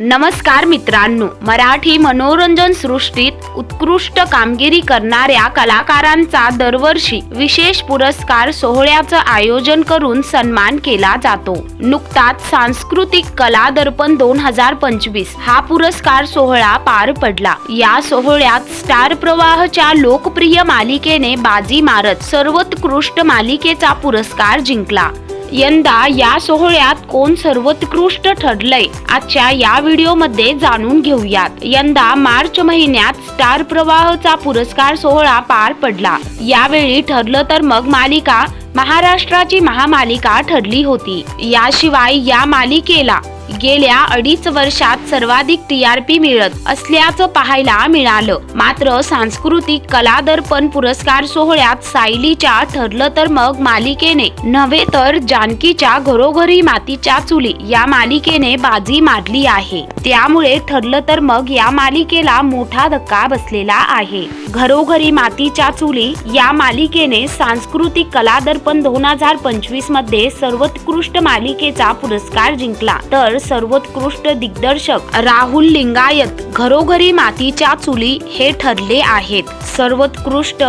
नमस्कार मित्रांनो मराठी मनोरंजन सृष्टीत उत्कृष्ट कामगिरी करणाऱ्या कलाकारांचा दरवर्षी विशेष पुरस्कार सोहळ्याचं आयोजन करून सन्मान केला जातो. नुकताच सांस्कृतिक कला दर्पण दोन हजार पंचवीस हा पुरस्कार सोहळा पार पडला. या सोहळ्यात स्टार प्रवाहच्या लोकप्रिय मालिकेने बाजी मारत सर्वोत्कृष्ट मालिकेचा पुरस्कार जिंकला. यंदा या सोहळ्यात कोण सर्वोत्कृष्ट ठरलंय? आजच्या या व्हिडिओमध्ये जाणून घेऊयात. यंदा मार्च महिन्यात स्टार प्रवाहचा पुरस्कार सोहळा पार पडला. यावेळी ठरलं तर मग मालिका महाराष्ट्राची महामालिका ठरली होती. याशिवाय या मालिकेला गेल्या अडीच वर्षात सर्वाधिक टीआरपी मिळत असल्याचं पाहायला मिळालं. मात्र सांस्कृतिक कला दर्पण पुरस्कार सोहळ्यात सायलीच्या ठरलं तर मग मालिकेने. नव्हे तर जानकीच्या घरोघरी मातीच्या चुली या मालिकेने बाजी मारली आहे. त्यामुळे ठरलं तर मग या मालिकेला मोठा धक्का बसलेला आहे. घरोघरी मातीच्या चुली या मालिकेने सांस्कृतिक कला दर्पण दोन हजार पंचवीसमध्ये सर्वोत्कृष्ट मालिकेचा पुरस्कार जिंकला. तर सर्वोत्कृष्ट दिग्दर्शक राहुल लिंगायत घरोघरी मातीच्या चुली हे ठरले आहेत. सर्वोत्कृष्ट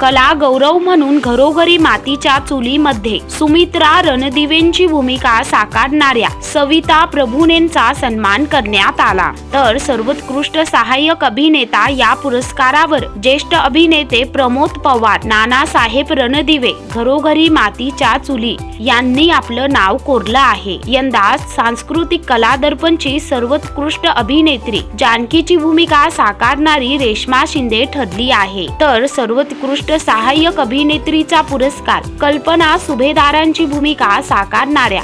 कला गौरव म्हणून घरोघरी मातीच्या चुलीमध्ये सुमित्रा रणदिवेंची भूमिका साकारणाऱ्या सविता प्रभुनेंचा सन्मान करण्यात आला. तर सर्वोत्कृष्ट सहाय्यक अभिनेता या पुरस्कारावर ज्येष्ठ अभिनेते प्रमोद पवार नानासाहेब रणदिवे घरोघरी मातीच्या चुली यांनी आपलं नाव कोरलं आहे. यंदा सांस्कृतिक कला दर्पणची सर्वोत्कृष्ट अभिनेत्री. जानकीची भूमिका साकारणारी रेश्मा शिंदे ठरली आहे. तर सर्वोत्कृष्ट सहाय्यक अभिनेत्रीचा पुरस्कार कल्पना सुभेदारांची भूमिका साकारणाऱ्या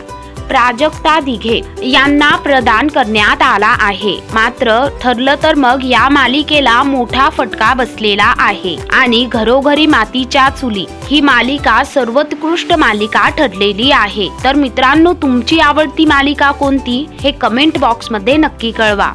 प्राजक्ता दिघे यांना प्रदान करण्यात आला आहे. मात्र ठरलं तर मग या मालिकेला मोठा फटका बसलेला आहे आणि घरोघरी मातीच्या चुली ही मालिका सर्वोत्कृष्ट मालिका ठरलेली आहे. तर मित्रांनो तुमची आवडती मालिका कोणती? हे कमेंट बॉक्समध्ये नक्की कळवा.